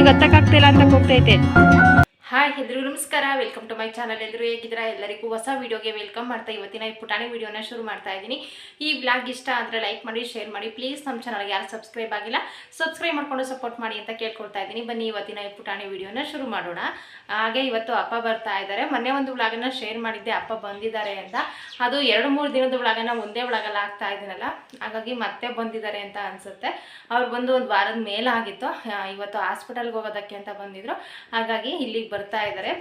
ನನಗೆ ಹತ್ತಕ್ಕಾಗ್ತಿಲ್ಲ ಅಂತ ಕೂಗ್ತೈತೆ. ಹಾಯ್ ಎಲ್ರಿಗೂ ನಮಸ್ಕಾರ. ವೆಲ್ಕಮ್ ಟು ಮೈ ಚಾನಲ್ ಎಲ್ಲರೂ ಹೇಗಿದ್ದೀರಾ? ಎಲ್ಲರಿಗೂ ಹೊಸ ವಿಡಿಯೋಗೆ ವೆಲ್ಕಮ್ ಮಾಡ್ತಾ ಇವತ್ತಿನ ಈ ಪುಟಾಣಿ ವಿಡಿಯೋನ ಶುರು ಮಾಡ್ತಾ ಇದ್ದೀನಿ. ಈ ಬ್ಲಾಗ್ ಇಷ್ಟ ಅಂದರೆ ಲೈಕ್ ಮಾಡಿ ಶೇರ್ ಮಾಡಿ. ಪ್ಲೀಸ್ ನಮ್ಮ ಚಾನಲ್ಗೆ ಯಾರು ಸಬ್ಸ್ಕ್ರೈಬ್ ಆಗಿಲ್ಲ ಸಬ್ಸ್ಕ್ರೈಬ್ ಮಾಡ್ಕೊಂಡು ಸಪೋರ್ಟ್ ಮಾಡಿ ಅಂತ ಕೇಳ್ಕೊಳ್ತಾ ಇದ್ದೀನಿ. ಬನ್ನಿ ಇವತ್ತಿನ ಈ ಪುಟಾಣಿ ವಿಡಿಯೋನ ಶುರು ಮಾಡೋಣ. ಹಾಗೆ ಇವತ್ತು ಅಪ್ಪ ಬರ್ತಾ ಇದ್ದಾರೆ. ಮೊನ್ನೆ ಒಂದು ಬ್ಲಾಗನ್ನು ಶೇರ್ ಮಾಡಿದ್ದೆ. ಅಪ್ಪ ಬಂದಿದ್ದಾರೆ ಅಂತ. ಅದು ಎರಡು, ಮೂರು ದಿನದ ಬ್ಲಾಗನ್ನು ಒಂದೇ ಬ್ಲಾಗಲ್ಲಿ ಆಗ್ತಾ ಇದ್ದೀನಲ್ಲ. ಹಾಗಾಗಿ ಮತ್ತೆ ಬಂದಿದ್ದಾರೆ ಅಂತ ಅನಿಸುತ್ತೆ. ಅವ್ರು ಬಂದು ಒಂದು ವಾರದ ಮೇಲಾಗಿತ್ತು. ಆಗಿತ್ತು ಇವತ್ತು ಹಾಸ್ಪಿಟಲ್ಗೆ ಹೋಗೋದಕ್ಕೆ ಅಂತ ಬಂದಿದ್ರು. ಹಾಗಾಗಿ ಇಲ್ಲಿಗೆ ಬರ್ತಾ ಇದ್ದಾರೆ.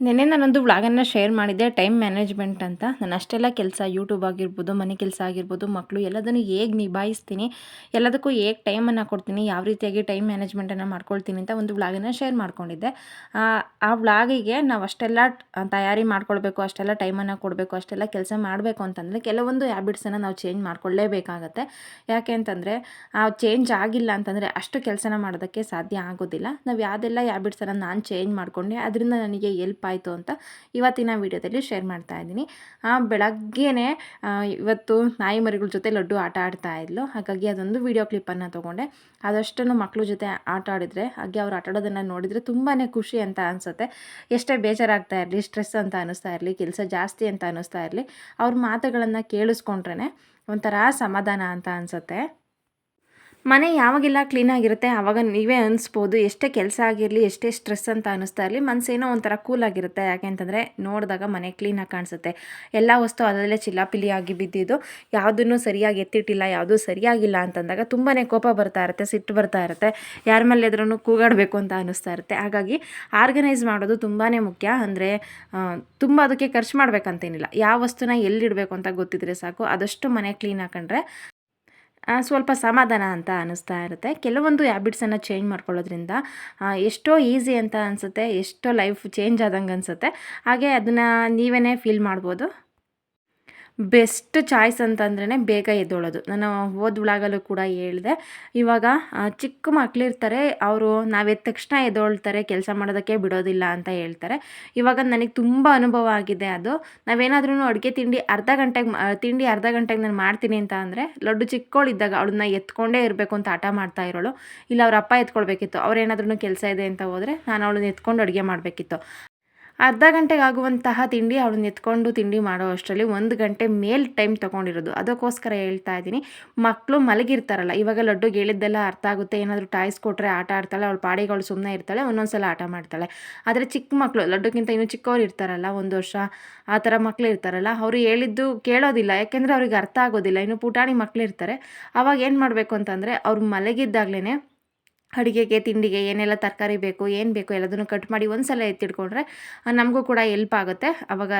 ನೆನ್ನೆ ನಾನೊಂದು ವ್ಲಾಗನ್ನು ಶೇರ್ ಮಾಡಿದ್ದೆ ಟೈಮ್ ಮ್ಯಾನೇಜ್ಮೆಂಟ್ ಅಂತ. ನಾನು ಅಷ್ಟೆಲ್ಲ ಕೆಲಸ ಯೂಟ್ಯೂಬ್ ಆಗಿರ್ಬೋದು ಮನೆ ಕೆಲಸ ಆಗಿರ್ಬೋದು ಮಕ್ಕಳು ಎಲ್ಲದನ್ನು ಹೇಗೆ ನಿಭಾಯಿಸ್ತೀನಿ ಎಲ್ಲದಕ್ಕೂ ಹೇಗೆ ಟೈಮನ್ನು ಕೊಡ್ತೀನಿ ಯಾವ ರೀತಿಯಾಗಿ ಟೈಮ್ ಮ್ಯಾನೇಜ್ಮೆಂಟನ್ನು ಮಾಡ್ಕೊಳ್ತೀನಿ ಅಂತ ಒಂದು ವ್ಲಾಗನ್ನು ಶೇರ್ ಮಾಡ್ಕೊಂಡಿದ್ದೆ. ಆ, ವ್ಲಾಗಿಗೆ ನಾವು ಅಷ್ಟೆಲ್ಲ ತಯಾರಿ ಮಾಡ್ಕೊಳ್ಬೇಕು ಅಷ್ಟೆಲ್ಲ ಟೈಮನ್ನು ಕೊಡಬೇಕು ಅಷ್ಟೆಲ್ಲ ಕೆಲಸ ಮಾಡಬೇಕು ಅಂತಂದರೆ ಕೆಲವೊಂದು ಹ್ಯಾಬಿಟ್ಸನ್ನು ನಾವು ಚೇಂಜ್ ಮಾಡ್ಕೊಳ್ಳೇಬೇಕಾಗತ್ತೆ. ಯಾಕೆ ಅಂತಂದರೆ ಆ ಚೇಂಜ್ ಆಗಿಲ್ಲ ಅಂತಂದರೆ ಅಷ್ಟು ಕೆಲಸನ ಮಾಡೋದಕ್ಕೆ ಸಾಧ್ಯ ಆಗೋದಿಲ್ಲ. ನಾವು ಯಾವುದೆಲ್ಲ ಹ್ಯಾಬಿಟ್ಸನ್ನು ನಾನು ಚೇಂಜ್ ಮಾಡಿಕೊಂಡೆ ಅದರಿಂದ ನನಗೆ ಎಲ್ಪ್ ಆಯಿತು ಅಂತ ಇವತ್ತಿನ ವಿಡಿಯೋದಲ್ಲಿ ಶೇರ್ ಮಾಡ್ತಾ ಇದ್ದೀನಿ. ಇವತ್ತು ನಾಯಿ ಮರಿಗಳ ಜೊತೆ ಲಡ್ಡು ಆಟ ಆಡ್ತಾ ಇದ್ಲು. ಹಾಗಾಗಿ ಅದೊಂದು ವಿಡಿಯೋ ಕ್ಲಿಪ್ಪನ್ನು ತೊಗೊಂಡೆ. ಆದಷ್ಟನ್ನು ಮಕ್ಕಳ ಜೊತೆ ಆಟ ಆಡಿದರೆ, ಹಾಗೆ ಅವ್ರು ಆಟ ಆಡೋದನ್ನು ನೋಡಿದರೆ ತುಂಬಾ ಖುಷಿ ಅಂತ ಅನಿಸುತ್ತೆ. ಎಷ್ಟೇ ಬೇಜಾರಾಗ್ತಾ ಇರಲಿ, ಸ್ಟ್ರೆಸ್ ಅಂತ ಅನ್ನಿಸ್ತಾ ಇರಲಿ, ಕೆಲಸ ಜಾಸ್ತಿ ಅಂತ ಅನ್ನಿಸ್ತಾ ಇರಲಿ, ಅವ್ರ ಮಾತುಗಳನ್ನು ಕೇಳಿಸ್ಕೊಂಡ್ರೆ ಒಂಥರ ಸಮಾಧಾನ ಅಂತ ಅನಿಸುತ್ತೆ. ಮನೆ ಯಾವಾಗೆಲ್ಲ ಕ್ಲೀನಾಗಿರುತ್ತೆ ಆವಾಗ ನೀವೇ ಅನಿಸ್ಬೋದು, ಎಷ್ಟೇ ಕೆಲಸ ಆಗಿರಲಿ, ಎಷ್ಟೇ ಸ್ಟ್ರೆಸ್ ಅಂತ ಅನ್ನಿಸ್ತಾ ಇರಲಿ ಮನಸ್ಸೇನೋ ಒಂಥರ ಕೂಲಾಗಿರುತ್ತೆ ಯಾಕೆ ಅಂತಂದರೆ, ನೋಡಿದಾಗ ಮನೆ ಕ್ಲೀನಾಗಿ ಕಾಣಿಸುತ್ತೆ. ಎಲ್ಲ ವಸ್ತು ಅದರಲ್ಲೇ ಚಿಲ್ಲಾಪಿಲಿಯಾಗಿ ಬಿದ್ದಿದ್ದು. ಯಾವುದನ್ನು ಸರಿಯಾಗಿ ಎತ್ತಿಟ್ಟಿಲ್ಲ, ಯಾವುದೂ ಸರಿಯಾಗಿಲ್ಲ ಅಂತಂದಾಗ ತುಂಬಾ ಕೋಪ ಬರ್ತಾ ಇರುತ್ತೆ, ಸಿಟ್ಟು ಬರ್ತಾ ಇರುತ್ತೆ. ಯಾರ ಮೇಲೆ ಎದ್ರೂ ಕೂಗಾಡಬೇಕು ಅಂತ ಅನ್ನಿಸ್ತಾ ಇರುತ್ತೆ. ಹಾಗಾಗಿ ಆರ್ಗನೈಸ್ ಮಾಡೋದು ತುಂಬಾ ಮುಖ್ಯ. ಅಂದರೆ ತುಂಬ ಅದಕ್ಕೆ ಖರ್ಚು ಮಾಡಬೇಕಂತೇನಿಲ್ಲ. ಯಾವ ವಸ್ತುನ ಎಲ್ಲಿಡಬೇಕು ಅಂತ ಗೊತ್ತಿದ್ರೆ ಸಾಕು. ಅದಷ್ಟು ಮನೆ ಕ್ಲೀನ್ ಹಾಕೊಂಡ್ರೆ ಸ್ವಲ್ಪ ಸಮಾಧಾನ ಅಂತ ಅನ್ನಿಸ್ತಾ ಇರುತ್ತೆ. ಕೆಲವೊಂದು ಹ್ಯಾಬಿಟ್ಸನ್ನು ಚೇಂಜ್ ಮಾಡ್ಕೊಳ್ಳೋದ್ರಿಂದ ಎಷ್ಟೋ ಈಸಿ ಅಂತ ಅನಿಸುತ್ತೆ, ಎಷ್ಟೋ ಲೈಫ್ ಚೇಂಜ್ ಆದಂಗೆ ಅನಿಸುತ್ತೆ. ಹಾಗೆ ಅದನ್ನು ನೀವೇ ಫೀಲ್ ಮಾಡ್ಬೋದು? ಬೆಸ್ಟ್ ಚಾಯ್ಸ್ ಅಂತಂದ್ರೆ ಬೇಗ ಎದ್ದೊಳೋದು. ನಾನು ಹೋದ ಕೂಡ ಹೇಳಿದೆ. ಇವಾಗ ಚಿಕ್ಕ ಮಕ್ಕಳಿರ್ತಾರೆ ಅವರು ನಾವು ಎದ್ದ ತಕ್ಷಣ ಎದ್ದೊಳ್ತಾರೆ, ಕೆಲಸ ಮಾಡೋದಕ್ಕೆ ಬಿಡೋದಿಲ್ಲ ಅಂತ ಹೇಳ್ತಾರೆ. ಇವಾಗ ನನಗೆ ತುಂಬ ಅನುಭವ ಆಗಿದೆ ಅದು. ನಾವೇನಾದ್ರೂ ಅಡುಗೆ ತಿಂಡಿ ಅರ್ಧ ಗಂಟೆಗೆ ತಿಂಡಿ ಅರ್ಧ ಗಂಟೆಗೆ ನಾನು ಮಾಡ್ತೀನಿ ಅಂತ ಅಂದರೆ, ಲಡ್ಡು ಚಿಕ್ಕವಳಿದ್ದಾಗ ಅವಳನ್ನ ಎತ್ಕೊಂಡೇ ಇರಬೇಕು ಅಂತ ಆಟ ಮಾಡ್ತಾ ಇರೋಳು. ಇಲ್ಲ ಅವ್ರ ಅಪ್ಪ ಎತ್ಕೊಳ್ಬೇಕಿತ್ತು. ಅವ್ರೇನಾದ್ರೂ ಕೆಲಸ ಇದೆ ಅಂತ ಹೋದರೆ ನಾನು ಅವಳನ್ನ ಎತ್ಕೊಂಡು ಅಡುಗೆ ಮಾಡಬೇಕಿತ್ತು. ಅರ್ಧ ಗಂಟೆಗೆ ಆಗುವಂತಹ ತಿಂಡಿ ಅವಳು ನಿಂತ್ಕೊಂಡು ತಿಂಡಿ ಮಾಡೋ ಅಷ್ಟರಲ್ಲಿ ಒಂದು ಗಂಟೆ ಮೇಲ್ ಟೈಮ್ ತೊಗೊಂಡಿರೋದು. ಅದಕ್ಕೋಸ್ಕರ ಹೇಳ್ತಾ ಇದ್ದೀನಿ ಮಕ್ಕಳು ಮಲಗಿರ್ತಾರಲ್ಲ, ಇವಾಗ ಲಡ್ಡು ಹೇಳಿದ್ದೆಲ್ಲ ಅರ್ಥ ಆಗುತ್ತೆ, ಏನಾದರೂ ಟಾಯ್ಸ್ ಕೊಟ್ಟರೆ ಆಟ ಆಡ್ತಾಳೆ, ಅವಳು ಪಾಡಿಗೆ ಅವಳು ಸುಮ್ಮನೆ ಇರ್ತಾಳೆ ಒಂದೊಂದು ಸಲ ಆಟ ಮಾಡ್ತಾಳೆ. ಆದರೆ ಚಿಕ್ಕ ಮಕ್ಕಳು ಲಡ್ಡುಗಿಂತ ಇನ್ನೂ ಚಿಕ್ಕವ್ರು ಇರ್ತಾರಲ್ಲ, ಒಂದು ವರ್ಷ, ಆ ಥರ ಮಕ್ಕಳು ಇರ್ತಾರಲ್ಲ, ಅವರು ಹೇಳಿದ್ದು ಕೇಳೋದಿಲ್ಲ, ಯಾಕೆಂದರೆ ಅವ್ರಿಗೆ ಅರ್ಥ ಆಗೋದಿಲ್ಲ. ಇನ್ನು ಪುಟಾಣಿ ಮಕ್ಕಳು ಇರ್ತಾರೆ, ಅವಾಗ ಏನು ಮಾಡಬೇಕು ಅಂತಂದರೆ, ಅವ್ರು ಮಲಗಿದ್ದಾಗಲೇ ಅಡುಗೆಗೆ, ತಿಂಡಿಗೆ ಏನೆಲ್ಲ ತರಕಾರಿ ಬೇಕು, ಏನು ಬೇಕು ಎಲ್ಲದನ್ನು ಕಟ್ ಮಾಡಿ ಒಂದು ಸಲ ಎತ್ತಿಟ್ಕೊಂಡ್ರೆ ನಮಗೂ ಕೂಡ ಎಲ್ಪ್ ಆಗುತ್ತೆ. ಆವಾಗ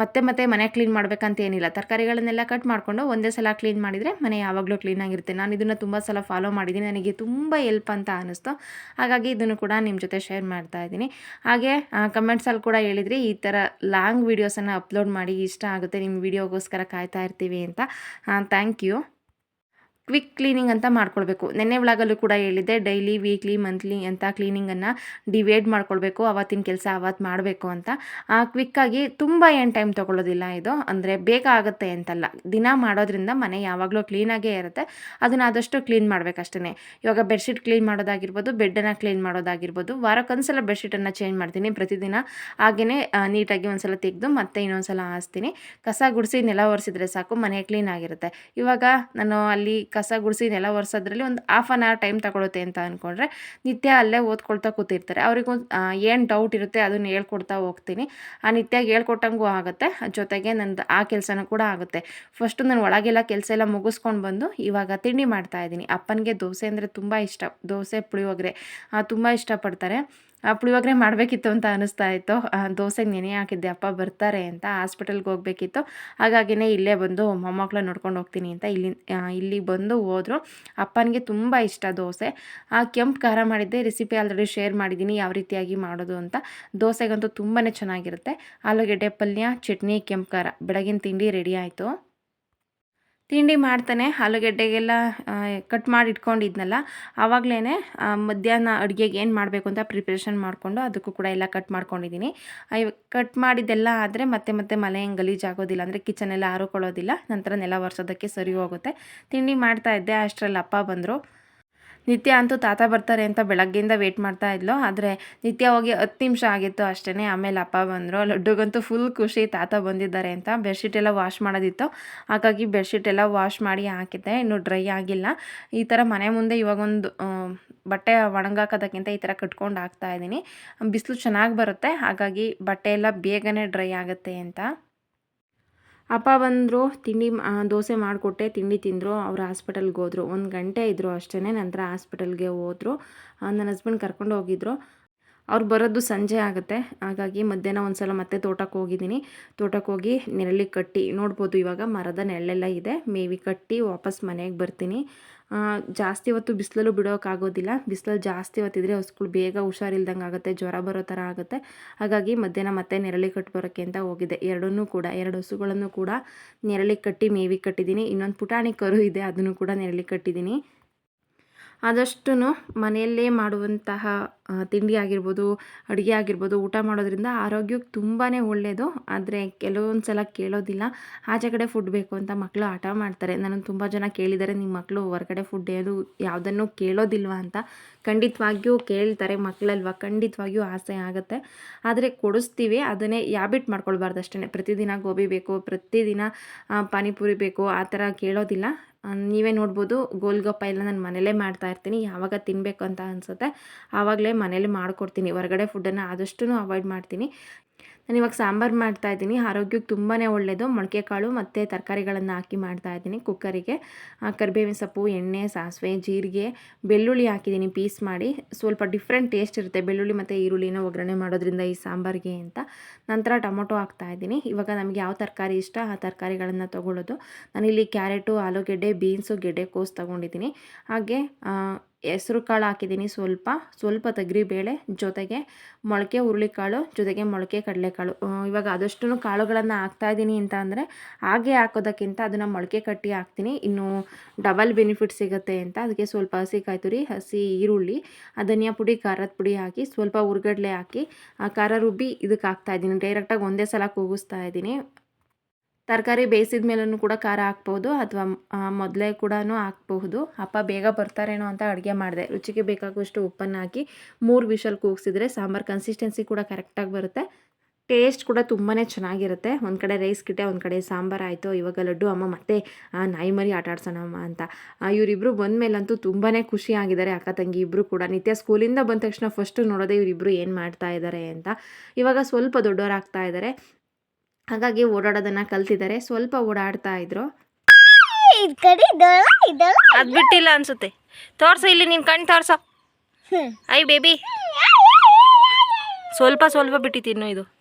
ಮತ್ತೆ ಮತ್ತೆ ಮನೆ ಕ್ಲೀನ್ ಮಾಡಬೇಕಂತ ಏನಿಲ್ಲ. ತರಕಾರಿಗಳನ್ನೆಲ್ಲ ಕಟ್ ಮಾಡಿಕೊಂಡು ಒಂದೇ ಸಲ ಕ್ಲೀನ್ ಮಾಡಿದರೆ ಮನೆ ಯಾವಾಗಲೂ ಕ್ಲೀನಾಗಿರುತ್ತೆ ನಾನು ಇದನ್ನು ತುಂಬ ಸಲ ಫಾಲೋ ಮಾಡಿದ್ದೀನಿ. ನನಗೆ ತುಂಬ ಎಲ್ಪ್ ಅಂತ ಅನ್ನಿಸ್ತು ಹಾಗಾಗಿ ಇದನ್ನು ಕೂಡ ನಿಮ್ಮ ಜೊತೆ ಶೇರ್ ಮಾಡ್ತಾ ಇದ್ದೀನಿ. ಹಾಗೆ ಕಮೆಂಟ್ಸಲ್ಲಿ ಕೂಡ ಹೇಳಿದ್ರಿ ಈ ಥರ ಲಾಂಗ್ ವೀಡಿಯೋಸನ್ನು ಅಪ್ಲೋಡ್ ಮಾಡಿ ಇಷ್ಟ ಆಗುತ್ತೆ. ನಿಮ್ಮ ವೀಡಿಯೋಗೋಸ್ಕರ ಕಾಯ್ತಾ ಇರ್ತೀವಿ ಅಂತ. ಥ್ಯಾಂಕ್ ಯು ಕ್ವಿಕ್ ಕ್ಲೀನಿಂಗ್ ಅಂತ ಮಾಡ್ಕೊಳ್ಬೇಕು. ನೆನ್ನೆ ಒಳಗಲ್ಲೂ ಕೂಡ ಹೇಳಿದ್ದೆ ಡೈಲಿ ವೀಕ್ಲಿ ಮಂತ್ಲಿ ಅಂತ ಕ್ಲೀನಿಂಗನ್ನು ಡಿವೈಡ್ ಮಾಡ್ಕೊಳ್ಬೇಕು, ಅವತ್ತಿನ ಕೆಲಸ ಅವತ್ತು ಮಾಡಬೇಕು ಅಂತ. ಕ್ವಿಕ್ಕಾಗಿ ತುಂಬ ಏನು ಟೈಮ್ ತೊಗೊಳ್ಳೋದಿಲ್ಲ ಇದು. ಅಂದರೆ ಬೇಗ ಆಗುತ್ತೆ ಅಂತಲ್ಲ. ದಿನ ಮಾಡೋದ್ರಿಂದ ಮನೆ ಯಾವಾಗಲೂ ಕ್ಲೀನಾಗೇ ಇರುತ್ತೆ. ಅದನ್ನು ಆದಷ್ಟು ಕ್ಲೀನ್ ಮಾಡಬೇಕಷ್ಟೇ ಇವಾಗ ಬೆಡ್ಶೀಟ್ ಕ್ಲೀನ್ ಮಾಡೋದಾಗಿರ್ಬೋದು ಬೆಡ್ಡನ್ನು ಕ್ಲೀನ್ ಮಾಡೋದಾಗಿರ್ಬೋದು. ವಾರಕ್ಕೊಂದ್ಸಲ ಬೆಡ್ಶೀಟನ್ನು ಚೇಂಜ್ ಮಾಡ್ತೀನಿ. ಪ್ರತಿದಿನ ಹಾಗೆಯೇ ನೀಟಾಗಿ ಒಂದ್ಸಲ ತೆಗೆದು ಮತ್ತೆ ಇನ್ನೊಂದ್ಸಲ ಹಾಸ್ತೀನಿ. ಕಸ ಗುಡಿಸಿ ನೆಲ ಒರೆಸಿದ್ರೆ ಸಾಕು, ಮನೆ ಕ್ಲೀನ್ ಆಗಿರುತ್ತೆ. ಇವಾಗ ನಾನು ಅಲ್ಲಿ ಕಸ ಗುಡಿಸಿ ನೆಲ ಒರೆಸೋದ್ರಲ್ಲಿ ಒಂದು ಹಾಫ್ ಆನ್ ಅವರ್ ಟೈಮ್ ತಗೊಳುತ್ತೆ ಅಂತ ಅಂದ್ಕೊಂಡ್ರೆ ನಿತ್ಯ ಅಲ್ಲೇ ಓದ್ಕೊಳ್ತಾ ಕೂತಿರ್ತಾರೆ. ಅವ್ರಿಗೊಂದು ಏನು ಡೌಟ್ ಇರುತ್ತೆ ಅದನ್ನು ಹೇಳ್ಕೊಡ್ತಾ ಹೋಗ್ತೀನಿ. ಆ, ನಿತ್ಯ ಹೇಳ್ಕೊಟ್ಟಂಗೂ ಆಗುತ್ತೆ. ಜೊತೆಗೆ ನಂದು ಆ ಕೆಲಸನೂ ಕೂಡ ಆಗುತ್ತೆ. ಫಸ್ಟು ನಾನು ಒಳಗೆಲ್ಲ ಕೆಲಸ ಎಲ್ಲ ಮುಗಿಸ್ಕೊಂಡು ಬಂದು ಇವಾಗ ತಿಂಡಿ ಮಾಡ್ತಾ ಇದ್ದೀನಿ. ಅಪ್ಪನಿಗೆ ದೋಸೆ ಅಂದರೆ ತುಂಬ ಇಷ್ಟ. ದೋಸೆ ಪುಳಿಯೋಗರೆ ತುಂಬ ಇಷ್ಟಪಡ್ತಾರೆ. ಪುಳಿಯೋಗರೆ ಮಾಡಬೇಕಿತ್ತು ಅಂತ ಅನ್ನಿಸ್ತಾ ಇತ್ತು. ಆ, ದೋಸೆಗೆ ನೆನೆ ಹಾಕಿದ್ದೆ. ಅಪ್ಪ ಬರ್ತಾರೆ ಅಂತ ಹಾಸ್ಪಿಟಲ್ಗೆ ಹೋಗಬೇಕಿತ್ತು. ಹಾಗಾಗಿನೇ ಇಲ್ಲೇ ಬಂದು ಮೊಮ್ಮಕ್ಕಳ ನೋಡ್ಕೊಂಡು ಹೋಗ್ತೀನಿ ಅಂತ ಇಲ್ಲಿ ಆ, ಇಲ್ಲಿ ಬಂದು ಹೋದರು. ಅಪ್ಪನಿಗೆ ತುಂಬ ಇಷ್ಟ ದೋಸೆ. ಆ ಕೆಂಪು ಖಾರ ಮಾಡಿದ್ದೆ. ರೆಸಿಪಿ ಆಲ್ರೆಡಿ ಶೇರ್ ಮಾಡಿದ್ದೀನಿ ಯಾವ ರೀತಿಯಾಗಿ ಮಾಡೋದು ಅಂತ. ದೋಸೆಗಂತೂ ತುಂಬಾ ಚೆನ್ನಾಗಿರುತ್ತೆ. ಆಲೂಗೆಡ್ಡೆ ಪಲ್ಯ ಚಟ್ನಿ ಕೆಂಪು ಖಾರ. ಬೆಳಗಿನ ತಿಂಡಿ ರೆಡಿ ಆಯಿತು. ತಿಂಡಿ ಮಾಡ್ತಾನೆ. ಆಲೂಗಡ್ಡೆಗೆಲ್ಲ ಕಟ್ ಮಾಡಿ ಇಟ್ಕೊಂಡಿದ್ನಲ್ಲ ಆವಾಗಲೇ ಮಧ್ಯಾಹ್ನ ಅಡುಗೆಗೆ ಏನು ಮಾಡಬೇಕು ಅಂತ ಪ್ರಿಪ್ರೇಷನ್ ಮಾಡಿಕೊಂಡು ಅದಕ್ಕೂ ಕೂಡ ಎಲ್ಲ ಕಟ್ ಮಾಡ್ಕೊಂಡಿದ್ದೀನಿ. ಕಟ್ ಮಾಡಿದ್ದೆಲ್ಲ ಆದರೆ ಮತ್ತೆ ಮತ್ತೆ ಮನೆ ಗಲೀಜಾಗೋದಿಲ್ಲ ಅಂದರೆ ಕಿಚನೆಲ್ಲ ಆರುಕೊಳ್ಳೋದಿಲ್ಲ. ನಂತರ ನೆಲ ಒರೆಸೋದಕ್ಕೆ ಸರಿ ಹೋಗುತ್ತೆ. ತಿಂಡಿ ಮಾಡ್ತಾ ಇದ್ದೆ. ಅಷ್ಟರಲ್ಲಿ ಅಪ್ಪ ಬಂದರು. ನಿತ್ಯ ಅಂತೂ ತಾತ ಬರ್ತಾರೆ ಅಂತ ಬೆಳಗ್ಗೆಯಿಂದ ವೇಟ್ ಮಾಡ್ತಾ ಇದ್ಲು. ಆದರೆ ನಿತ್ಯ ಹೋಗಿ ಹತ್ತು ನಿಮಿಷ ಆಗಿತ್ತು ಅಷ್ಟೇ ಆಮೇಲೆ ಅಪ್ಪ ಬಂದರು. ಲಡ್ಡುಗಂತೂ ಫುಲ್ ಖುಷಿ ತಾತ ಬಂದಿದ್ದಾರೆ ಅಂತ. ಬೆಡ್ಶೀಟ್ ಎಲ್ಲ ವಾಶ್ ಮಾಡೋದಿತ್ತು. ಹಾಗಾಗಿ ಬೆಡ್ಶೀಟ್ ಎಲ್ಲ ವಾಶ್ ಮಾಡಿ ಹಾಕಿದ್ದೆ. ಇನ್ನು ಡ್ರೈ ಆಗಿಲ್ಲ. ಈ ಥರ ಮನೆ ಮುಂದೆ ಇವಾಗೊಂದು ಬಟ್ಟೆ ಒಣಗಾಕೋದಕ್ಕಿಂತ ಈ ಥರ ಕಟ್ಕೊಂಡು ಹಾಕ್ತಾ ಇದ್ದೀನಿ. ಬಿಸಿಲು ಚೆನ್ನಾಗಿ ಬರುತ್ತೆ. ಹಾಗಾಗಿ ಬಟ್ಟೆ ಎಲ್ಲ ಬೇಗನೆ ಡ್ರೈ ಆಗುತ್ತೆ ಅಂತ. ಅಪ್ಪ ಬಂದರು, ತಿಂಡಿ ದೋಸೆ ಮಾಡಿಕೊಟ್ಟೆ, ತಿಂಡಿ ತಿಂದರು, ಅವ್ರು ಹಾಸ್ಪಿಟಲ್ಗೆ ಹೋದರು. ಒಂದು ಗಂಟೆ ಇದ್ದರು ಅಷ್ಟೇ ನಂತರ ಹಾಸ್ಪಿಟಲ್ಗೆ ಹೋದರು. ನನ್ನ ಹಸ್ಬೆಂಡ್ ಕರ್ಕೊಂಡು ಹೋಗಿದ್ರು. ಅವ್ರು ಬರೋದು ಸಂಜೆ ಆಗುತ್ತೆ. ಹಾಗಾಗಿ ಮಧ್ಯಾಹ್ನ ಒಂದು ಸಲ ಮತ್ತೆ ತೋಟಕ್ಕೆ ಹೋಗಿದ್ದೀನಿ. ತೋಟಕ್ಕೆ ಹೋಗಿ ನೆರಳಿ ಕಟ್ಟಿ, ನೋಡ್ಬೋದು ಇವಾಗ ಮರದ ನೆರಳೆಲ್ಲ ಇದೆ. ಮೇವಿ ಕಟ್ಟಿ ವಾಪಸ್ ಮನೆಗೆ ಬರ್ತೀನಿ. ಜಾಸ್ತಿ ಹೊತ್ತು ಬಿಸಿಲಲ್ಲೂ ಬಿಡೋಕ್ಕಾಗೋದಿಲ್ಲ ಬಿಸಿಲಲ್ಲಿ ಜಾಸ್ತಿ ಹೊತ್ತಿದ್ರೆ ಹಸುಗಳು ಬೇಗ ಹುಷಾರಿಲ್ದಂಗೆ ಆಗುತ್ತೆ. ಜ್ವರ ಬರೋ ಥರ ಆಗುತ್ತೆ. ಹಾಗಾಗಿ ಮಧ್ಯಾಹ್ನ ಮತ್ತೆ ನೆರಳಿ ಕಟ್ಟಿ ಬರೋಕ್ಕೆ ಅಂತ ಹೋಗಿದೆ ಎರಡನ್ನೂ ಕೂಡ, ಎರಡು ಹಸುಗಳನ್ನು ಕೂಡ ನೆರಳಿ ಕಟ್ಟಿ ಮೇವಿ ಕಟ್ಟಿದ್ದೀನಿ. ಇನ್ನೊಂದು ಪುಟಾಣಿ ಕರು ಇದೆ, ಅದನ್ನು ಕೂಡ ನೆರಳಿ ಕಟ್ಟಿದ್ದೀನಿ. ಆದಷ್ಟು ಮನೆಯಲ್ಲೇ ಮಾಡುವಂತಹ ತಿಂಡಿ ಆಗಿರ್ಬೋದು, ಅಡುಗೆ ಆಗಿರ್ಬೋದು, ಊಟ ಮಾಡೋದ್ರಿಂದ ಆರೋಗ್ಯಕ್ಕೆ ತುಂಬಾ ಒಳ್ಳೆಯದು ಆದರೆ ಕೆಲವೊಂದು ಸಲ ಕೇಳೋದಿಲ್ಲ ಆಚೆ ಕಡೆ ಫುಡ್ ಬೇಕು ಅಂತ ಮಕ್ಕಳು ಹಠ ಮಾಡ್ತಾರೆ. ನಾನು ತುಂಬ ಜನ ಕೇಳಿದ್ದಾರೆ ನಿಮ್ಮ ಮಕ್ಕಳು ಹೊರಗಡೆ ಫುಡ್ ಏನು ಯಾವುದನ್ನು ಕೇಳೋದಿಲ್ವಾ ಅಂತ. ಖಂಡಿತವಾಗಿಯೂ ಕೇಳ್ತಾರೆ ಮಕ್ಕಳಲ್ವ ಖಂಡಿತವಾಗಿಯೂ ಆಸೆ ಆಗುತ್ತೆ. ಆದರೆ ಕೊಡಿಸ್ತೀವಿ, ಅದನ್ನೇ ಯಾಬಿಟ್ ಮಾಡ್ಕೊಳ್ಬಾರ್ದು ಅಷ್ಟೇ ಪ್ರತಿದಿನ ಗೋಬಿ ಬೇಕು, ಪ್ರತಿದಿನ ಪಾನಿಪುರಿ ಬೇಕು, ಆ ಥರ ಕೇಳೋದಿಲ್ಲ. ನೀವೇ ನೋಡ್ಬೋದು, ಗೋಲ್ಗಪ್ಪ ಎಲ್ಲ ನಾನು ಮನೇಲೇ ಮಾಡ್ತಾ ಇರ್ತೀನಿ, ಯಾವಾಗ ತಿನ್ನಬೇಕು ಅಂತ ಅನಿಸುತ್ತೆ, ಆವಾಗಲೇ ಮನೇಲಿ ಮಾಡಿಕೊಡ್ತೀನಿ, ಹೊರಗಡೆ ಫುಡ್ಡನ್ನು ಆದಷ್ಟು ಅವಾಯ್ಡ್ ಮಾಡ್ತೀನಿ. ನಾನು ಇವಾಗ ಸಾಂಬಾರು ಮಾಡ್ತಾ ಇದ್ದೀನಿ. ಆರೋಗ್ಯಕ್ಕೆ ತುಂಬಾ ಒಳ್ಳೆಯದು ಮೊಳಕೆ ಕಾಳು ಮತ್ತು ತರಕಾರಿಗಳನ್ನು ಹಾಕಿ ಮಾಡ್ತಾ ಇದ್ದೀನಿ ಕುಕ್ಕರಿಗೆ. ಕರಿಬೇವಿನ ಸೊಪ್ಪು, ಎಣ್ಣೆ, ಸಾಸಿವೆ, ಜೀರಿಗೆ, ಬೆಳ್ಳುಳ್ಳಿ ಹಾಕಿದ್ದೀನಿ ಪೀಸ್ ಮಾಡಿ. ಸ್ವಲ್ಪ ಡಿಫ್ರೆಂಟ್ ಟೇಸ್ಟ್ ಇರುತ್ತೆ. ಬೆಳ್ಳುಳ್ಳಿ ಮತ್ತು ಈರುಳ್ಳಿನ ಒಗ್ಗರಣೆ ಮಾಡೋದ್ರಿಂದ ಈ ಸಾಂಬಾರಿಗೆ ಅಂತ. ನಂತರ ಟೊಮೊಟೊ ಹಾಕ್ತಾ ಇದ್ದೀನಿ. ಇವಾಗ ನಮಗೆ ಯಾವ ತರಕಾರಿ ಇಷ್ಟ ಆ ತರಕಾರಿಗಳನ್ನು ತೊಗೊಳ್ಳೋದು. ನಾನಿಲ್ಲಿ ಕ್ಯಾರೆಟು, ಆಲೂಗೆಡ್ಡೆ, ಬೀನ್ಸು ಗೆಡ್ಡೆಕೋಸು ತೊಗೊಂಡಿದ್ದೀನಿ. ಹಾಗೆ ಹೆಸ್ರು ಕಾಳು ಹಾಕಿದ್ದೀನಿ ಸ್ವಲ್ಪ ಸ್ವಲ್ಪ ತೊಗರಿಬೇಳೆ ಜೊತೆಗೆ ಮೊಳಕೆ ಹುರುಳಿಕಾಳು ಜೊತೆಗೆ ಮೊಳಕೆ ಕಡಲೆಕಾಳು. ಇವಾಗ ಆದಷ್ಟು ಕಾಳುಗಳನ್ನು ಹಾಕ್ತಾ ಇದ್ದೀನಿ ಅಂತ ಅಂದರೆ ಹಾಗೆ ಹಾಕೋದಕ್ಕಿಂತ ಅದನ್ನು ಮೊಳಕೆ ಕಟ್ಟಿ ಹಾಕ್ತೀನಿ. ಇನ್ನು ಡಬಲ್ ಬೆನಿಫಿಟ್ ಸಿಗುತ್ತೆ ಅಂತ. ಅದಕ್ಕೆ ಸ್ವಲ್ಪ ಹಸಿ ಕಾಯ್ತುರಿ ಹಸಿ ಈರುಳ್ಳಿ, ಧನಿಯಾ ಪುಡಿ, ಖಾರದ ಪುಡಿ ಹಾಕಿ ಸ್ವಲ್ಪ ಹುರ್ಗಡ್ಲೆ ಹಾಕಿ, ಆ ಖಾರ ರುಬ್ಬಿ ಇದಕ್ಕೆ ಹಾಕ್ತಾ ಇದ್ದೀನಿ. ಡೈರೆಕ್ಟಾಗಿ ಒಂದೇ ಸಲ ಕೂಗಿಸ್ತಾ ಇದ್ದೀನಿ. ತರಕಾರಿ ಬೇಯಿಸಿದ ಮೇಲೂ ಕೂಡ ಖಾರ ಹಾಕ್ಬೋದು ಅಥವಾ ಮೊದಲೇ ಕೂಡ ಹಾಕ್ಬಹುದು. ಅಪ್ಪ ಬೇಗ ಬರ್ತಾರೇನೋ ಅಂತ ಅಡುಗೆ ಮಾಡಿದೆ. ರುಚಿಗೆ ಬೇಕಾಗುವಷ್ಟು ಉಪ್ಪನ್ನು ಹಾಕಿ ಮೂರು ವಿಷಲ್ ಕೂಗಿಸಿದ್ರೆ ಸಾಂಬಾರು ಕನ್ಸಿಸ್ಟೆನ್ಸಿ ಕೂಡ ಕರೆಕ್ಟಾಗಿ ಬರುತ್ತೆ. ಟೇಸ್ಟ್ ಕೂಡ ತುಂಬಾ ಚೆನ್ನಾಗಿರುತ್ತೆ. ಒಂದು ಕಡೆ ರೈಸ್ ಕಿಟ್ಟೆ, ಒಂದು ಕಡೆ ಸಾಂಬಾರು ಆಯಿತು. ಇವಾಗ ಲಡ್ಡು ಅಮ್ಮ ಮತ್ತೆ ನಾಯಿ ಮರಿ ಆಟ ಆಡ್ಸೋಣಮ್ಮ ಅಂತ. ಇವರಿಬ್ಬರು ಬಂದ ಮೇಲಂತೂ ತುಂಬಾ ಖುಷಿಯಾಗಿದ್ದಾರೆ ಅಕ್ಕ, ತಂಗಿ ಇಬ್ಬರು ಕೂಡ. ನಿತ್ಯ ಸ್ಕೂಲಿಂದ ಬಂದ ತಕ್ಷಣ ಫಸ್ಟು ನೋಡೋದೇ ಇವರಿಬ್ಬರು ಏನು ಮಾಡ್ತಾ ಇದ್ದಾರೆ ಅಂತ. ಇವಾಗ ಸ್ವಲ್ಪ ದೊಡ್ಡವರಾಗ್ತಾ ಇದ್ದಾರೆ ಹಾಗಾಗಿ ಓಡಾಡೋದನ್ನ ಕಲ್ತಿದ್ದಾರೆ. ಸ್ವಲ್ಪ ಓಡಾಡ್ತಾ ಇದ್ರು. ಇದ್ ಕಡೆ ಇದಳ ಇದಳ. ಅದು ಬಿಟ್ಟಿಲ್ಲ ಅನ್ಸುತ್ತೆ. ತೋರ್ಸ ಇಲ್ಲಿ ನಿನ್ ಕಣ್ ತೋರ್ಸ. ಐ ಬೇಬಿ. ಸ್ವಲ್ಪ ಸ್ವಲ್ಪ ಬಿಟ್ಟಿತ್ತು ಇದು.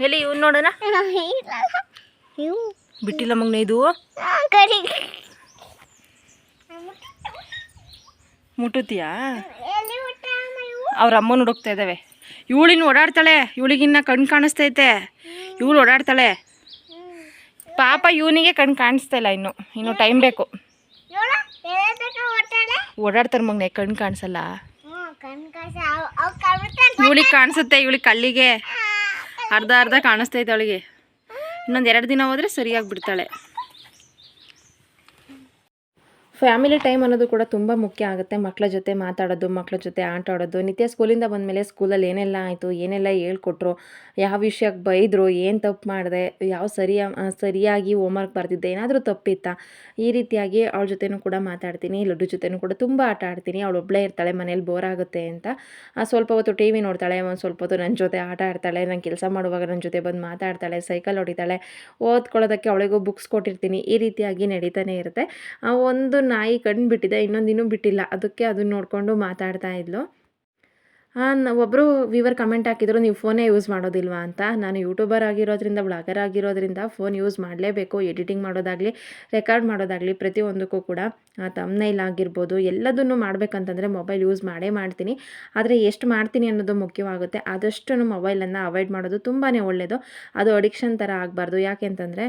ಎಲ್ಲಿ ಇವ್ ನೋಡೋಣ? ಬಿಟ್ಟಿಲ್ಲ ಮಗ್ನ ಇದು. ಮುಟ್ಟುತ್ತೀಯಾ? ಅವ್ರ ಅಮ್ಮನ ಹುಡುಕ್ತಾ ಇದ್ದಾವೆ. ಇವಳಿನ ಓಡಾಡ್ತಾಳೆ. ಇವಳಿಗಿನ್ನ ಕಣ್ ಕಾಣಿಸ್ತೈತೆ. ಇವಳು ಓಡಾಡ್ತಾಳೆ. ಪಾಪ ಇವನಿಗೆ ಕಣ್ಣು ಕಾಣಿಸ್ತಾ ಇಲ್ಲ ಇನ್ನು. ಇನ್ನು ಟೈಮ್ ಬೇಕು. ಓಡಾಡ್ತಾರೆ ಮಗನೆ ಕಣ್ಣು ಕಾಣಿಸಲ್ಲ. ಇವಳಿಗೆ ಕಾಣಿಸುತ್ತೆ, ಇವಳಿಗೆ ಕಳ್ಳಿಗೆ ಅರ್ಧ ಅರ್ಧ ಕಾಣಿಸ್ತೈತೆ ಅವಳಿಗೆ. ಇನ್ನೊಂದು ಎರಡು ದಿನ ಹೋದರೆ ಸರಿಯಾಗಿ ಬಿಡ್ತಾಳೆ. ಫ್ಯಾಮಿಲಿ ಟೈಮ್ ಅನ್ನೋದು ಕೂಡ ತುಂಬ ಮುಖ್ಯ ಆಗುತ್ತೆ. ಮಕ್ಕಳ ಜೊತೆ ಮಾತಾಡೋದು ಮಕ್ಕಳ ಜೊತೆ ಆಟ ಆಡೋದು. ನಿತ್ಯ ಸ್ಕೂಲಿಂದ ಬಂದಮೇಲೆ ಸ್ಕೂಲಲ್ಲಿ ಏನೆಲ್ಲ ಆಯಿತು ಏನೆಲ್ಲ ಹೇಳ್ಕೊಟ್ರು ಯಾವ ವಿಷಯಕ್ಕೆ ಬೈದರು ಏನು ತಪ್ಪು ಮಾಡಿದೆ ಯಾವ ಸರಿಯ ಸರಿಯಾಗಿ ಹೋಮ್ವರ್ಕ್ ಬರ್ತಿದ್ದೆ ಏನಾದರೂ ತಪ್ಪಿತ್ತಾ? ಈ ರೀತಿಯಾಗಿ ಅವಳ ಜೊತೆನೂ ಕೂಡ ಮಾತಾಡ್ತೀನಿ ಲಡ್ಡು ಜೊತೆನೂ ಕೂಡ ತುಂಬ ಆಟ ಆಡ್ತೀನಿ. ಅವಳು ಒಬ್ಬಳೇ ಇರ್ತಾಳೆ ಮನೇಲಿ ಬೋರ್ ಆಗುತ್ತೆ ಅಂತ. ಸ್ವಲ್ಪ ಹೊತ್ತು ಟಿ ವಿ ನೋಡ್ತಾಳೆ ಒಂದು ಸ್ವಲ್ಪ ಹೊತ್ತು ನನ್ನ ಜೊತೆ ಆಟ ಆಡ್ತಾಳೆ ನಾನು ಕೆಲಸ ಮಾಡುವಾಗ ನನ್ನ ಜೊತೆ ಬಂದು ಮಾತಾಡ್ತಾಳೆ ಸೈಕಲ್ ಹೊಡಿತಾಳೆ. ಓದ್ಕೊಳ್ಳೋದಕ್ಕೆ ಅವಳಿಗೂ ಬುಕ್ಸ್ ಕೊಟ್ಟಿರ್ತೀನಿ. ಈ ರೀತಿಯಾಗಿ ನಡೀತಾನೆ ಇರುತ್ತೆ. ಆ, ಒಂದು ನಾಯಿ ಕಣ್ಣು ಬಿಟ್ಟಿದೆ, ಇನ್ನೊಂದು ಇನ್ನೂ ಬಿಟ್ಟಿಲ್ಲ. ಅದಕ್ಕೆ ಅದನ್ನ ನೋಡಿಕೊಂಡು ಮಾತಾಡ್ತಾ ಇದ್ಲು. ಒಬ್ಬರು ವಿವರ್ ಕಮೆಂಟ್ ಹಾಕಿದ್ರು, ನೀವು ಫೋನೇ ಯೂಸ್ ಮಾಡೋದಿಲ್ವಾ ಅಂತ? ನಾನು ಯೂಟ್ಯೂಬರ್ ಆಗಿರೋದ್ರಿಂದ, ಬ್ಲಾಗರ್ ಆಗಿರೋದ್ರಿಂದ ಫೋನ್ ಯೂಸ್ ಮಾಡಲೇಬೇಕು. ಎಡಿಟಿಂಗ್ ಮಾಡೋದಾಗಲಿ, ರೆಕಾರ್ಡ್ ಮಾಡೋದಾಗಲಿ ಪ್ರತಿಯೊಂದಕ್ಕೂ ಕೂಡ ತಮ್ನೈಲ್ ಆಗಿರ್ಬೋದು, ಎಲ್ಲದನ್ನು ಮಾಡಬೇಕಂತಂದರೆ ಮೊಬೈಲ್ ಯೂಸ್ ಮಾಡೇ ಮಾಡ್ತೀನಿ. ಆದರೆ ಎಷ್ಟು ಮಾಡ್ತೀನಿ ಅನ್ನೋದು ಮುಖ್ಯವಾಗುತ್ತೆ. ಆದಷ್ಟು ಮೊಬೈಲನ್ನು ಅವಾಯ್ಡ್ ಮಾಡೋದು ತುಂಬಾ ಒಳ್ಳೆಯದು ಅದು ಅಡಿಕ್ಷನ್ ಥರ ಆಗಬಾರ್ದು. ಯಾಕೆಂತಂದರೆ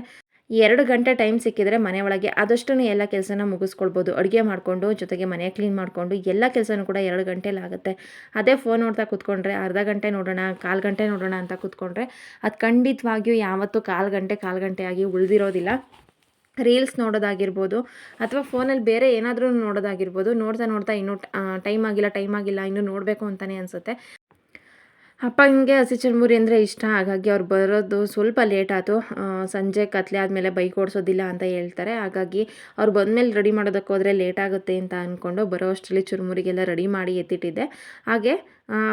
ಎರಡು ಗಂಟೆ ಟೈಮ್ ಸಿಕ್ಕಿದರೆ ಮನೆ ಒಳಗೆ ಆದಷ್ಟು ಎಲ್ಲ ಕೆಲಸನ ಮುಗಿಸ್ಕೊಳ್ಬೋದು. ಅಡುಗೆ ಮಾಡಿಕೊಂಡು, ಜೊತೆಗೆ ಮನೆ ಕ್ಲೀನ್ ಮಾಡಿಕೊಂಡು ಎಲ್ಲ ಕೆಲಸನೂ ಕೂಡ ಎರಡು ಗಂಟೆಲಿ ಆಗುತ್ತೆ. ಅದೇ ಫೋನ್ ನೋಡ್ತಾ ಕೂತ್ಕೊಂಡ್ರೆ, ಅರ್ಧ ಗಂಟೆ ನೋಡೋಣ, ಕಾಲು ಗಂಟೆ ನೋಡೋಣ ಅಂತ ಕೂತ್ಕೊಂಡ್ರೆ ಅದು ಖಂಡಿತವಾಗಿಯೂ ಯಾವತ್ತೂ ಕಾಲು ಗಂಟೆ ಕಾಲು ಗಂಟೆ ಆಗಿ ಉಳಿದಿರೋದಿಲ್ಲ. ರೀಲ್ಸ್ ನೋಡೋದಾಗಿರ್ಬೋದು ಅಥವಾ ಫೋನಲ್ಲಿ ಬೇರೆ ಏನಾದರೂ ನೋಡೋದಾಗಿರ್ಬೋದು, ನೋಡ್ತಾ ನೋಡ್ತಾ ಇನ್ನೂ ಟೈಮ್ ಆಗಿಲ್ಲ ಟೈಮ್ ಆಗಿಲ್ಲ, ಇನ್ನೂ ನೋಡಬೇಕು ಅಂತಲೇ ಅನಿಸುತ್ತೆ. ಅಪ್ಪಂಗೆ ಹಸಿ ಚುರುಮುರಿ ಅಂದರೆ ಇಷ್ಟ. ಹಾಗಾಗಿ ಅವ್ರು ಬರೋದು ಸ್ವಲ್ಪ ಲೇಟ್ ಆಯಿತು. ಸಂಜೆ ಕತ್ಲೆ ಆದಮೇಲೆ ಬೈಕ್ ಓಡಿಸೋದಿಲ್ಲ ಅಂತ ಹೇಳ್ತಾರೆ. ಹಾಗಾಗಿ ಅವ್ರು ಬಂದಮೇಲೆ ರೆಡಿ ಮಾಡೋದಕ್ಕೆ ಹೋದರೆ ಲೇಟ್ ಆಗುತ್ತೆ ಅಂತ ಅಂದ್ಕೊಂಡು ಬರೋ ಅಷ್ಟರಲ್ಲಿ ಚುರುಮುರಿಗೆಲ್ಲ ರೆಡಿ ಮಾಡಿ ಎತ್ತಿಟ್ಟಿದ್ದೆ. ಹಾಗೆ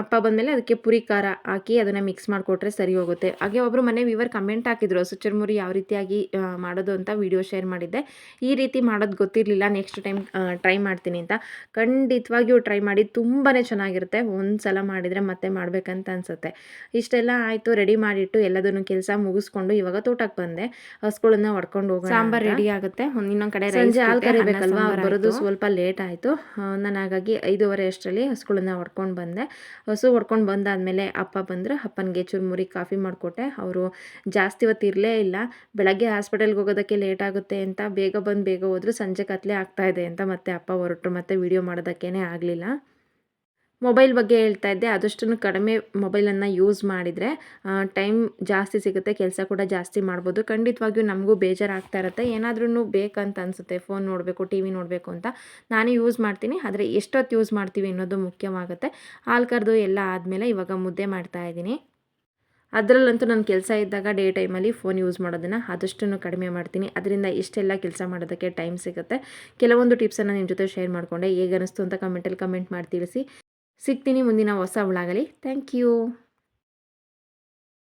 ಅಪ್ಪ ಬಂದಮೇಲೆ ಅದಕ್ಕೆ ಪುರಿ ಖಾರ ಹಾಕಿ ಅದನ್ನು ಮಿಕ್ಸ್ ಮಾಡಿಕೊಟ್ರೆ ಸರಿ ಹೋಗುತ್ತೆ. ಹಾಗೆ ಒಬ್ಬರು ಮನೆ ವಿವರ್ ಕಮೆಂಟ್ ಹಾಕಿದ್ರು ಹಸು ಚುರುಮುರಿ ಯಾವ ರೀತಿಯಾಗಿ ಮಾಡೋದು ಅಂತ ವಿಡಿಯೋ ಶೇರ್ ಮಾಡಿದ್ದೆ. ಈ ರೀತಿ ಮಾಡೋದು ಗೊತ್ತಿರಲಿಲ್ಲ ನೆಕ್ಸ್ಟ್ ಟೈಮ್ ಟ್ರೈ ಮಾಡ್ತೀನಿ ಅಂತ. ಖಂಡಿತವಾಗಿಯೂ ಟ್ರೈ ಮಾಡಿ ತುಂಬಾ ಚೆನ್ನಾಗಿರುತ್ತೆ. ಒಂದು ಸಲ ಮಾಡಿದರೆ ಮತ್ತೆ ಮಾಡಬೇಕಂತ ಅನಿಸುತ್ತೆ. ಇಷ್ಟೆಲ್ಲ ಆಯಿತು ರೆಡಿ ಮಾಡಿಟ್ಟು ಎಲ್ಲದನ್ನು ಕೆಲಸ ಮುಗಿಸ್ಕೊಂಡು ಇವಾಗ ತೋಟಕ್ಕೆ ಬಂದೆ. ಹಸುಗಳನ್ನ ಹೊಡ್ಕೊಂಡು ಹೋಗೋಣ ಸಾಂಬಾರು ರೆಡಿ ಆಗುತ್ತೆ. ಒಂದು ಇನ್ನೊಂದು ಕಡೆ ಸಂಜೆ ಹಾಲು ಕರಿಬೇಕಲ್ವಾ? ಅವ್ರು ಬರೋದು ಸ್ವಲ್ಪ ಲೇಟ್ ಆಯಿತು. ನಾನು ಹಾಗಾಗಿ ಐದೂವರೆ ಅಷ್ಟರಲ್ಲಿ ಹಸುಗಳನ್ನ ಹೊಡ್ಕೊಂಡು ಬಂದೆ. ಹಸು ಹೊಡ್ಕೊಂಡು ಬಂದಾದಮೇಲೆ ಅಪ್ಪ ಬಂದರು, ಅಪ್ಪನಿಗೆ ಚುರುಮುರಿ ಕಾಫಿ ಮಾಡಿಕೊಟ್ಟೆ. ಅವರು ಜಾಸ್ತಿ ಹೊತ್ತು ಇರಲೇ ಇಲ್ಲ. ಬೆಳಗ್ಗೆ ಹಾಸ್ಪಿಟಲ್ಗೆ ಹೋಗೋದಕ್ಕೆ ಲೇಟ್ ಆಗುತ್ತೆ ಅಂತ ಬೇಗ ಬಂದು ಬೇಗ ಹೋದ್ರು ಸಂಜೆ ಕತ್ಲೆ ಆಗ್ತಾಯಿದೆ ಅಂತ ಮತ್ತೆ ಅಪ್ಪ ಹೊರಟರು, ಮತ್ತೆ ವಿಡಿಯೋ ಮಾಡೋದಕ್ಕೇ ಆಗಲಿಲ್ಲ. ಮೊಬೈಲ್ ಬಗ್ಗೆ ಹೇಳ್ತಾ ಇದ್ದೆ ಆದಷ್ಟು ಕಡಿಮೆ ಮೊಬೈಲನ್ನು ಯೂಸ್ ಮಾಡಿದರೆ ಟೈಮ್ ಜಾಸ್ತಿ ಸಿಗುತ್ತೆ, ಕೆಲಸ ಕೂಡ ಜಾಸ್ತಿ ಮಾಡ್ಬೋದು. ಖಂಡಿತವಾಗಿಯೂ ನಮಗೂ ಬೇಜಾರಾಗ್ತಾ ಇರುತ್ತೆ. ಏನಾದ್ರೂ ಬೇಕಂತ ಅನಿಸುತ್ತೆ, ಫೋನ್ ನೋಡಬೇಕು, ಟಿ ವಿ ನೋಡಬೇಕು ಅಂತ. ನಾನು ಯೂಸ್ ಮಾಡ್ತೀನಿ, ಆದರೆ ಎಷ್ಟೊತ್ತು ಯೂಸ್ ಮಾಡ್ತೀವಿ ಅನ್ನೋದು ಮುಖ್ಯವಾಗುತ್ತೆ. ಹಾಲು ಕರೆದು ಎಲ್ಲ ಆದಮೇಲೆ ಇವಾಗ ಮುದ್ದೆ ಮಾಡ್ತಾ ಇದ್ದೀನಿ. ಅದರಲ್ಲಂತೂ ನನ್ನ ಕೆಲಸ ಇದ್ದಾಗ ಡೇ ಟೈಮಲ್ಲಿ ಫೋನ್ ಯೂಸ್ ಮಾಡೋದನ್ನು ಆದಷ್ಟು ಕಡಿಮೆ ಮಾಡ್ತೀನಿ. ಅದರಿಂದ ಇಷ್ಟೆಲ್ಲ ಕೆಲಸ ಮಾಡೋದಕ್ಕೆ ಟೈಮ್ ಸಿಗುತ್ತೆ. ಕೆಲವೊಂದು ಟಿಪ್ಸನ್ನು ನಿಮ್ಮ ಜೊತೆ ಶೇರ್ ಮಾಡಿಕೊಂಡೆ. ಹೇಗೆ ಅನ್ನಿಸ್ತು ಅಂತ ಕಮೆಂಟಲ್ಲಿ ಕಮೆಂಟ್ ಮಾಡಿ ತಿಳಿಸಿ. ಸಿಗ್ತೀನಿ ಮುಂದಿನ ಹೊಸ ಉಳಾಗಲಿ ಥ್ಯಾಂಕ್ ಯು